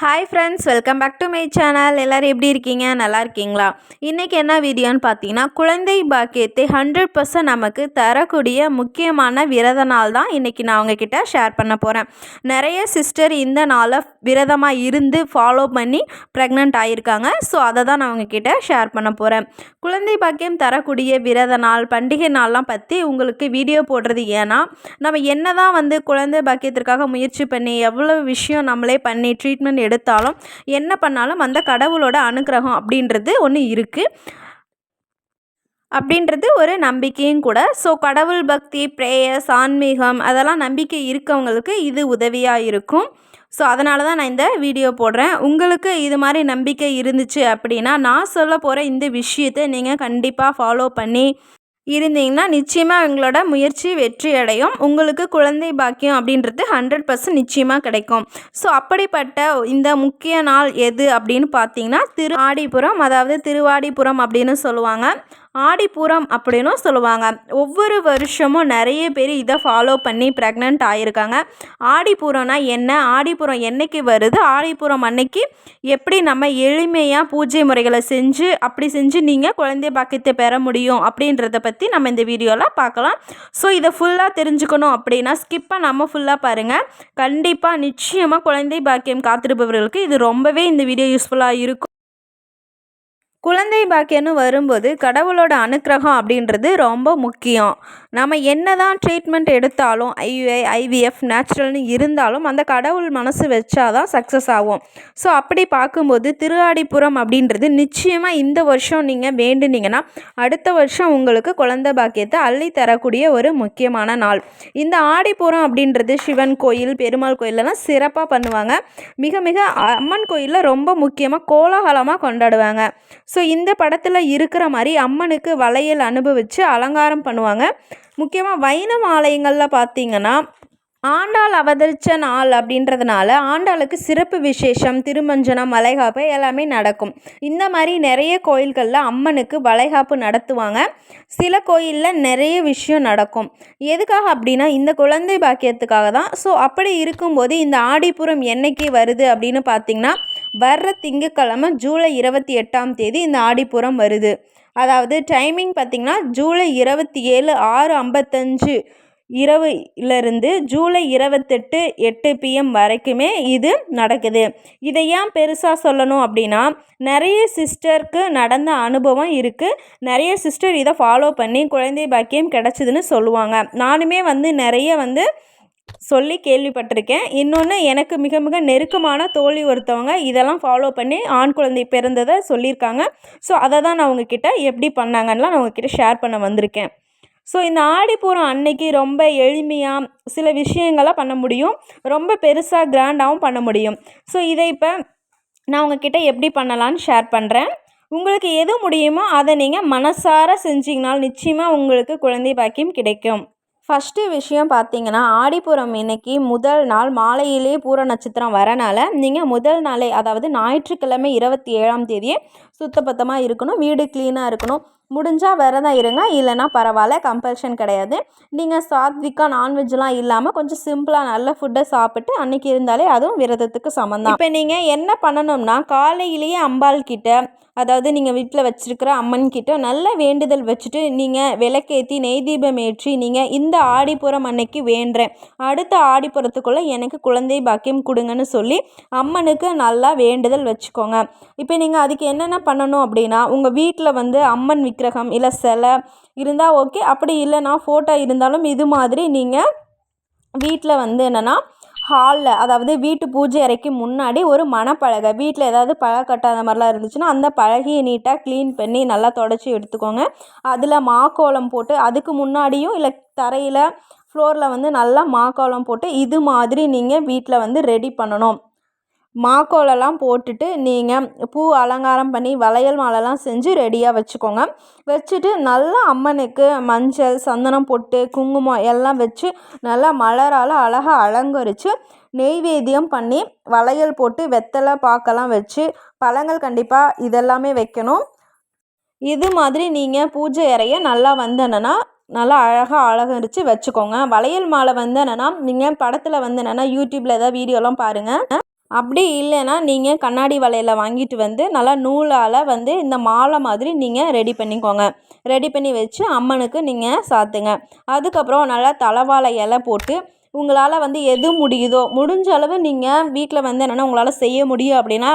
Hi friends welcome back to my channel எல்லோரும் எப்படி இருக்கீங்க? நல்லா இருக்கீங்களா? இன்றைக்கி என்ன வீடியோன்னு பார்த்தீங்கன்னா குழந்தை பாக்கியத்தை ஹண்ட்ரட் பர்சன்ட் நமக்கு தரக்கூடிய முக்கியமான விரத நாள் தான் இன்றைக்கி நான் உங்ககிட்ட ஷேர் பண்ண போகிறேன் நிறைய சிஸ்டர் இந்த நாளை விரதமாக இருந்து ஃபாலோ பண்ணி ப்ரெக்னென்ட் ஆகியிருக்காங்க ஸோ அதை தான் நான் உங்ககிட்ட ஷேர் பண்ண போகிறேன் குழந்தை பாக்கியம் தரக்கூடிய விரத நாள் பண்டிகை நாள்லாம் பற்றி உங்களுக்கு வீடியோ போடுறது ஏன்னா நம்ம என்ன தான் வந்து குழந்தை பாக்கியத்திற்காக முயற்சி பண்ணி எவ்வளோ விஷயம் நம்மளே பண்ணி ட்ரீட்மெண்ட் எடுத்தாலும் என்ன பண்ணாலும் அந்த கடவுளோட அனுகிரகம் அப்படின்றது ஒன்று இருக்குது அப்படின்றது ஒரு நம்பிக்கையும் கூட. ஸோ கடவுள் பக்தி ப்ரேயர்ஸ் ஆன்மீகம் அதெல்லாம் நம்பிக்கை இருக்கவங்களுக்கு இது உதவியாக இருக்கும். ஸோ அதனால தான் நான் இந்த வீடியோ போடுறேன். உங்களுக்கு இது மாதிரி நம்பிக்கை இருந்துச்சு அப்படின்னா நான் சொல்ல போகிற இந்த விஷயத்தை நீங்கள் கண்டிப்பாக ஃபாலோ பண்ணி இருந்தீங்கன்னா நிச்சயமாக உங்களோட முயற்சி வெற்றி அடையும் உங்களுக்கு குழந்தை பாக்கியம் அப்படின்றது ஹண்ட்ரட் பர்சன்ட் நிச்சயமாக கிடைக்கும். ஸோ அப்படிப்பட்ட இந்த முக்கிய நாள் எது அப்படின்னு பார்த்தீங்கன்னா திரு ஆடிப்புறம் அதாவது திருவாடிபுரம் அப்படின்னு சொல்லுவாங்க. ஆடிப்பூரம் அப்படின்னும் சொல்லுவாங்க. ஒவ்வொரு வருஷமும் நிறைய பேர் இதை ஃபாலோ பண்ணி ப்ரெக்னென்ட் ஆகியிருக்காங்க ஆடிப்பூரம்னா என்ன? ஆடிப்பூரம் என்னைக்கு வருது? ஆடிப்பூரம் அன்னைக்கு எப்படி நம்ம எளிமையாக பூஜை முறைகளை செஞ்சு அப்படி செஞ்சு நீங்கள் குழந்தை பாக்கியத்தை பெற முடியும் அப்படின்றத பற்றி நம்ம இந்த வீடியோவில் பார்க்கலாம். ஸோ இதை ஃபுல்லாக தெரிஞ்சுக்கணும் அப்படின்னா ஸ்கிப்பாக நம்ம ஃபுல்லாக பாருங்கள் கண்டிப்பாக நிச்சயமாக குழந்தை பாக்கியம் காத்திருப்பவர்களுக்கு இது ரொம்பவே இந்த வீடியோ யூஸ்ஃபுல்லாக இருக்கும். குழந்தை பாக்கியம்னு வரும்போது கடவுளோட அனுக்கிரகம் அப்படின்றது ரொம்ப முக்கியம். நம்ம என்ன தான் ட்ரீட்மெண்ட் எடுத்தாலும் ஐயுஐ ஐவிஎஃப் நேச்சுரல்னு இருந்தாலும் அந்த கடவுள் மனசு வச்சா தான் சக்ஸஸ் ஆகும். ஸோ அப்படி பார்க்கும்போது திருஆடிப்புறம் அப்படின்றது நிச்சயமாக இந்த வருஷம் நீங்கள் வேண்டுனீங்கன்னா அடுத்த வருஷம் உங்களுக்கு குழந்தை பாக்கியத்தை அள்ளி தரக்கூடிய ஒரு முக்கியமான நாள். இந்த ஆடிப்புறம் அப்படின்றது சிவன் கோயில் பெருமாள் கோயிலெல்லாம் சிறப்பாக பண்ணுவாங்க. மிக மிக அம்மன் கோயிலில் ரொம்ப முக்கியமாக கோலாகலமாக கொண்டாடுவாங்க. ஸோ இந்த படத்தில் இருக்கிற மாதிரி அம்மனுக்கு வளையல் அனுபவித்து அலங்காரம் பண்ணுவாங்க. முக்கியமாக வைணவ ஆலயங்களில் பார்த்தீங்கன்னா ஆண்டாள் அவதரித்த நாள் அப்படின்றதுனால ஆண்டாளுக்கு சிறப்பு விசேஷம் திருமஞ்சனம் வளைகாப்பு எல்லாமே நடக்கும். இந்த மாதிரி நிறைய கோயில்களில் அம்மனுக்கு வளைகாப்பு நடத்துவாங்க. சில கோயிலில் நிறைய விஷயம் நடக்கும். எதுக்காக அப்படின்னா இந்த குழந்தை பாக்கியத்துக்காக தான். ஸோ அப்படி இருக்கும்போது இந்த ஆடிப்புறம் என்னைக்கு வருது அப்படின்னு பார்த்திங்கன்னா வர்ற திங்கக்கிழமை ஜூலை இருபத்தி எட்டாம் தேதி இந்த ஆடிப்புறம் வருது. அதாவது டைமிங் பார்த்திங்கன்னா ஜூலை இருபத்தி ஏழு ஆறு ஐம்பத்தஞ்சு இரவுலேருந்து ஜூலை இருபத்தெட்டு எட்டு பிஎம் வரைக்குமே இது நடக்குது. இதை ஏன் பெருசாக சொல்லணும் அப்படின்னா நிறைய சிஸ்டருக்கு நடந்த அனுபவம் இருக்குது நிறைய சிஸ்டர் இதை ஃபாலோ பண்ணி குழந்தை பாக்கியம் கிடச்சிதுன்னு சொல்லுவாங்க. நானுமே வந்து நிறைய வந்து சொல்லி கேள்விப்பட்டிருக்கேன். இன்னொன்று எனக்கு மிக மிக நெருக்கமான தோழி ஒருத்தவங்க இதெல்லாம் ஃபாலோ பண்ணி ஆண் குழந்தை பிறந்ததை சொல்லியிருக்காங்க. ஸோ அதை தான் நான் உங்ககிட்ட எப்படி பண்ணாங்கன்னெலாம் நான் உங்ககிட்ட ஷேர் பண்ண வந்திருக்கேன். ஸோ இந்த ஆடிப்பூரம் அன்னைக்கு ரொம்ப எளிமையாக சில விஷயங்களாக பண்ண முடியும். ரொம்ப பெருசாக கிராண்டாகவும் பண்ண முடியும். ஸோ இதை இப்போ நான் உங்ககிட்ட எப்படி பண்ணலான்னு ஷேர் பண்ணுறேன் உங்களுக்கு எது முடியுமோ அதை நீங்கள் மனசார செஞ்சிங்கனால் நிச்சயமாக உங்களுக்கு குழந்தை பாக்கியம் கிடைக்கும். ஃபஸ்ட்டு விஷயம் பார்த்தீங்கன்னா ஆடிப்புறம் இன்னைக்கு முதல் நாள் மாலையிலே பூர நட்சத்திரம் வரனால நீங்கள் முதல் நாளே அதாவது ஞாயிற்றுக்கிழமை இருபத்தி ஏழாம் தேதியே சுத்தபத்தமாக இருக்கணும் வீடு க்ளீனாக இருக்கணும். முடிஞ்சால் விரதம் இருங்க. இல்லைனா பரவாயில்ல கம்பல்ஷன் கிடையாது. நீங்கள் சாத்விக்காக நான்வெஜ்லாம் இல்லாமல் கொஞ்சம் சிம்பிளாக நல்ல ஃபுட்டை சாப்பிட்டு அன்றைக்கி இருந்தாலே அதுவும் விரதத்துக்கு சம்மந்தம் இப்போ நீங்கள் என்ன பண்ணணும்னா காலையிலேயே அம்பாள் கிட்ட அதாவது நீங்கள் வீட்டில் வச்சுருக்கிற அம்மன் கிட்ட நல்ல வேண்டுதல் வச்சுட்டு நீங்கள் விளக்கேற்றி நெய் தீபம் ஏற்றி நீங்கள் இந்த ஆடிப்புறம் அன்னைக்கு வேண்டுறேன் அடுத்த ஆடிப்புறத்துக்குள்ளே எனக்கு குழந்தை பாக்கியம் கொடுங்கன்னு சொல்லி அம்மனுக்கு நல்லா வேண்டுதல் வச்சுக்கோங்க. இப்போ நீங்கள் அதுக்கு என்னென்ன பண்ணணும் அப்படின்னா உங்கள் வீட்டில் வந்து அம்மன் விக்கிரகம் இல்லை சிலை இருந்தால் ஓகே அப்படி இல்லைனா ஃபோட்டோ இருந்தாலும் இது மாதிரி நீங்கள் வீட்டில் வந்து என்னென்னா ஹாலில் அதாவது வீட்டு பூஜை அறைக்கு முன்னாடி ஒரு மணப்பலகை வீட்டில் ஏதாவது பழக்கட்டை கட்டாத மாதிரிலாம் இருந்துச்சுன்னா அந்த பழகையை நீட்டாக க்ளீன் பண்ணி நல்லா தொடச்சி எடுத்துக்கோங்க. அதில் மாக்கோலம் போட்டு அதுக்கு முன்னாடியும் இல்லை தரையில் ஃப்ளோரில் வந்து நல்லா மாக்கோலம் போட்டு இது மாதிரி நீங்கள் வீட்டில் வந்து ரெடி பண்ணணும். மாக்கோலெல்லாம் போட்டுட்டு நீங்கள் பூ அலங்காரம் பண்ணி வளையல் மாலைலாம் செஞ்சு ரெடியாக வச்சுக்கோங்க. வச்சுட்டு நல்லா அம்மனுக்கு மஞ்சள் சந்தனம் பொட்டு குங்குமம் எல்லாம் வச்சு நல்லா மலரால் அழகாக அலங்கரித்து நெய்வேத்தியம் பண்ணி வளையல் போட்டு வெத்தலை பாக்கெல்லாம் வச்சு பழங்கள் கண்டிப்பாக இதெல்லாமே வைக்கணும். இது மாதிரி நீங்கள் பூஜை அறையை நல்லா வந்து என்னென்னா நல்லா அழகாக அலங்கரித்து வச்சுக்கோங்க. வளையல் மாலை வந்து என்னென்னா நீங்கள் படத்தில் வந்து என்னென்னா யூடியூப்பில் ஏதாவது வீடியோலாம் பாருங்கள் அப்படி இல்லைன்னா நீங்கள் கண்ணாடி வளையலை வாங்கிட்டு வந்து நல்லா நூலால் வந்து இந்த மாலை மாதிரி நீங்கள் ரெடி பண்ணிக்கோங்க. ரெடி பண்ணி வச்சு அம்மனுக்கு நீங்கள் சாத்துங்க. அதுக்கப்புறம் நல்லா தலைவாழை இலை போட்டு உங்களால் வந்து எது முடியுதோ முடிஞ்ச அளவு நீங்கள் வீட்டில் வந்து என்னென்னா உங்களால் செய்ய முடியும் அப்படின்னா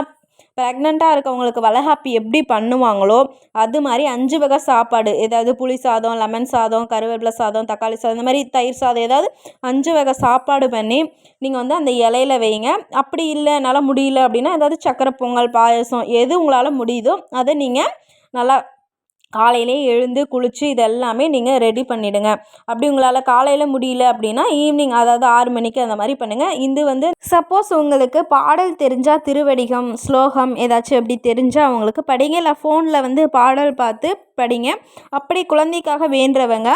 ப்ரெக்னெண்ட்டாக இருக்கவங்களுக்கு வளகாப்பு எப்படி பண்ணுவாங்களோ அது மாதிரி அஞ்சு வகை சாப்பாடு. ஏதாவது புளி சாதம் லெமன் சாதம் கருவேப்பிலை சாதம் தக்காளி சாதம் இந்த மாதிரி தயிர் சாதம் ஏதாவது அஞ்சு வகை சாப்பாடு பண்ணி நீங்கள் வந்து அந்த இலையில வைங்க. அப்படி இல்லை என்னால் முடியல அப்படின்னா ஏதாவது சக்கரை பொங்கல் பாயசம் எது உங்களால் முடியுதோ அதை நீங்கள் நல்லா காலையிலே எழுந்து குளித்து இதெல்லாமே நீங்கள் ரெடி பண்ணிவிடுங்க அப்படி உங்களால் காலையில் முடியல அப்படின்னா ஈவினிங் அதாவது ஆறு மணிக்கு அந்த மாதிரி பண்ணுங்கள் இது வந்து சப்போஸ் உங்களுக்கு பாடல் தெரிஞ்சால் திருவடிகம் ஸ்லோகம் ஏதாச்சும் அப்படி தெரிஞ்சால் அவங்களுக்கு படிங்க. இல்லை ஃபோனில் வந்து பாடல் பார்த்து படிங்க. அப்படி குழந்தைக்காக வேண்டுறவங்க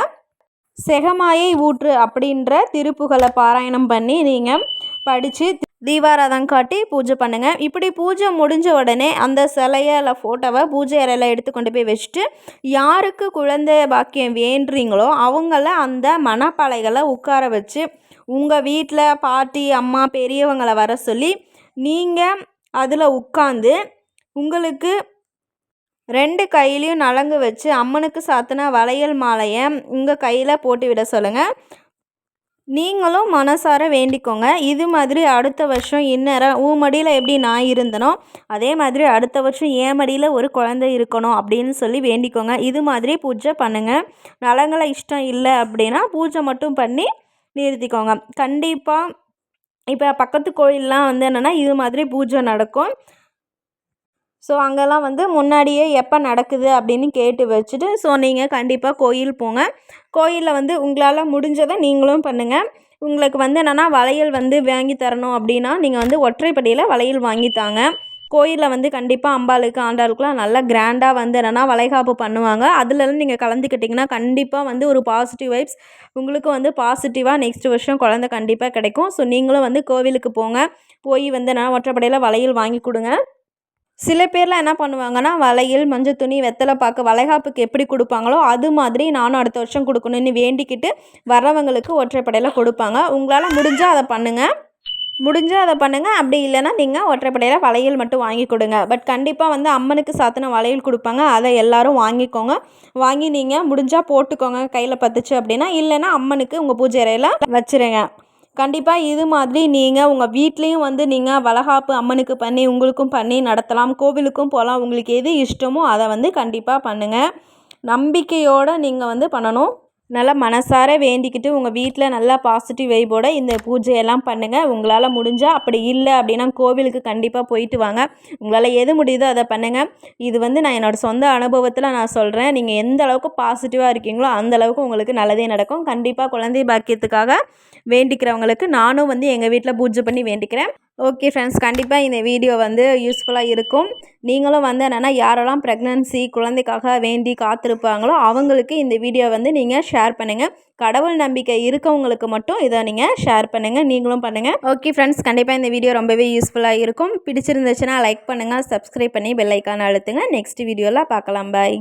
செகமாயை ஊற்று அப்படின்ற திருப்புகளை பாராயணம் பண்ணி நீங்கள் படித்து தீபாராதம் காட்டி பூஜை பண்ணுங்கள் இப்படி பூஜை முடிஞ்ச உடனே அந்த சிலையை இல்லை ஃபோட்டோவை பூஜை அறையில் எடுத்து கொண்டு போய் வச்சுட்டு யாருக்கு குழந்தை பாக்கியம் வேண்டுறீங்களோ அவங்கள அந்த மணப்பலைகளை உட்கார வச்சு உங்கள் வீட்டில் பாட்டி அம்மா பெரியவங்களை வர சொல்லி நீங்கள் அதில் உட்காந்து உங்களுக்கு ரெண்டு கையிலையும் நலங்கு வச்சு அம்மனுக்கு சாத்தின வளையல் மாலையை உங்கள் கையில் போட்டு விட சொல்லுங்கள் நீங்களும் மனசார வேண்டிக்கோங்க. இது மாதிரி அடுத்த வருஷம் இந்நேரம் உன் மடியில் எப்படி நான் இருந்தனோ அதே மாதிரி அடுத்த வருஷம் என் மடியில் ஒரு குழந்தை இருக்கணும் அப்படின்னு சொல்லி வேண்டிக்கோங்க. இது மாதிரி பூஜை பண்ணுங்கள் நலங்களை இஷ்டம் இல்லை அப்படின்னா பூஜை மட்டும் பண்ணி நிறுத்திக்கோங்க. கண்டிப்பாக இப்போ பக்கத்து கோயிலெலாம் வந்து என்னென்னா இது மாதிரி பூஜை நடக்கும். ஸோ அங்கெல்லாம் வந்து முன்னாடியே எப்போ நடக்குது அப்படின்னு கேட்டு வச்சுட்டு ஸோ நீங்கள் கண்டிப்பாக கோயில் போங்க. கோயிலில் வந்து உங்களால் முடிஞ்சதை நீங்களும் பண்ணுங்கள் உங்களுக்கு வந்து என்னென்னா வளையல் வந்து வாங்கி தரணும் அப்படின்னா நீங்கள் வந்து ஒற்றைப்படியில் வளையல் வாங்கித்தாங்க கோயிலில் வந்து கண்டிப்பாக அம்பாளுக்கு ஆண்டாளுக்குலாம் நல்லா கிராண்டாக வந்து என்னென்னா வளைகாப்பு பண்ணுவாங்க. அதுலலாம் நீங்கள் கலந்துக்கிட்டிங்கன்னா கண்டிப்பாக வந்து ஒரு பாசிட்டிவ் வைப்ஸ் உங்களுக்கு வந்து பாசிட்டிவாக நெக்ஸ்ட் வருஷம் குழந்த கண்டிப்பாக கிடைக்கும். ஸோ நீங்களும் வந்து கோவிலுக்கு போங்க. போய் வந்து என்னென்னா ஒற்றைப்படையில் வளையல் வாங்கி கொடுங்க. சில பேர்லாம் என்ன பண்ணுவாங்கன்னா வளையல் மஞ்சள் துணி வெத்தலை பாக்கு வளைகாப்புக்கு எப்படி கொடுப்பாங்களோ அது மாதிரி நானும் அடுத்த வருஷம் கொடுக்கணுன்னு வேண்டிக்கிட்டு வர்றவங்களுக்கு ஒற்றைப்படையில் கொடுப்பாங்க. உங்களால் முடிஞ்சால் அதை பண்ணுங்கள் முடிஞ்சால் அதை பண்ணுங்கள் அப்படி இல்லைன்னா நீங்கள் ஒற்றைப்படையில் வளையல் மட்டும் வாங்கி கொடுங்க. பட் கண்டிப்பாக வந்து அம்மனுக்கு சாத்தின வளையல் கொடுப்பாங்க. அதை எல்லோரும் வாங்கிக்கோங்க. வாங்கி நீங்கள் முடிஞ்சால் போட்டுக்கோங்க. கையில் பத்துச்சு அப்படின்னா இல்லைன்னா அம்மனுக்கு உங்கள் பூஜை அறையில் வச்சுருங்க. கண்டிப்பாக இது மாதிரி நீங்கள் உங்கள் வீட்லேயும் வந்து நீங்கள் வளகாப்பு அம்மனுக்கு பண்ணி உங்களுக்கும் பண்ணி நடத்தலாம். கோவிலுக்கும் போகலாம் உங்களுக்கு எது இஷ்டமோ அதை வந்து கண்டிப்பாக பண்ணுங்கள் நம்பிக்கையோடு நீங்கள் வந்து பண்ணணும். நல்லா மனசார வேண்டிக்கிட்டு உங்கள் வீட்டில் நல்லா பாசிட்டிவ் வைபோட இந்த பூஜையெல்லாம் பண்ணுங்கள் உங்களால் முடிஞ்சால் அப்படி இல்லை அப்படின்னா கோவிலுக்கு கண்டிப்பாக போயிட்டு வாங்க. உங்களால் எது முடியுதோ அதை பண்ணுங்கள் இது வந்து நான் என்னோடய சொந்த அனுபவத்தில் நான் சொல்கிறேன் நீங்கள் எந்த அளவுக்கு பாசிட்டிவாக இருக்கீங்களோ அந்த அளவுக்கு உங்களுக்கு நல்லதே நடக்கும். கண்டிப்பாக குழந்தை பாக்கியத்துக்காக வேண்டிக்கிறவங்களுக்கு நானும் வந்து எங்கள் வீட்டில் பூஜை பண்ணி வேண்டிக்கிறேன். ஓகே ஃப்ரெண்ட்ஸ் கண்டிப்பாக இந்த வீடியோ வந்து யூஸ்ஃபுல்லாக இருக்கும். நீங்களும் வந்து என்னென்னா யாரெல்லாம் ப்ரெக்னன்சி குழந்தைக்காக வேண்டி காத்திருப்பாங்களோ அவங்களுக்கு இந்த வீடியோ வந்து நீங்கள் ஷேர் பண்ணுங்கள் கடவுள் நம்பிக்கை இருக்கவங்களுக்கு மட்டும் இதை நீங்கள் ஷேர் பண்ணுங்கள் நீங்களும் பண்ணுங்கள் ஓகே ஃப்ரெண்ட்ஸ் கண்டிப்பாக இந்த வீடியோ ரொம்பவே யூஸ்ஃபுல்லாக இருக்கும். பிடிச்சிருந்துச்சுன்னா லைக் பண்ணுங்கள் சப்ஸ்கிரைப் பண்ணி பெல்லைக்கான அழுத்துங்க. நெக்ஸ்ட் வீடியோவில் பார்க்கலாம். பாய்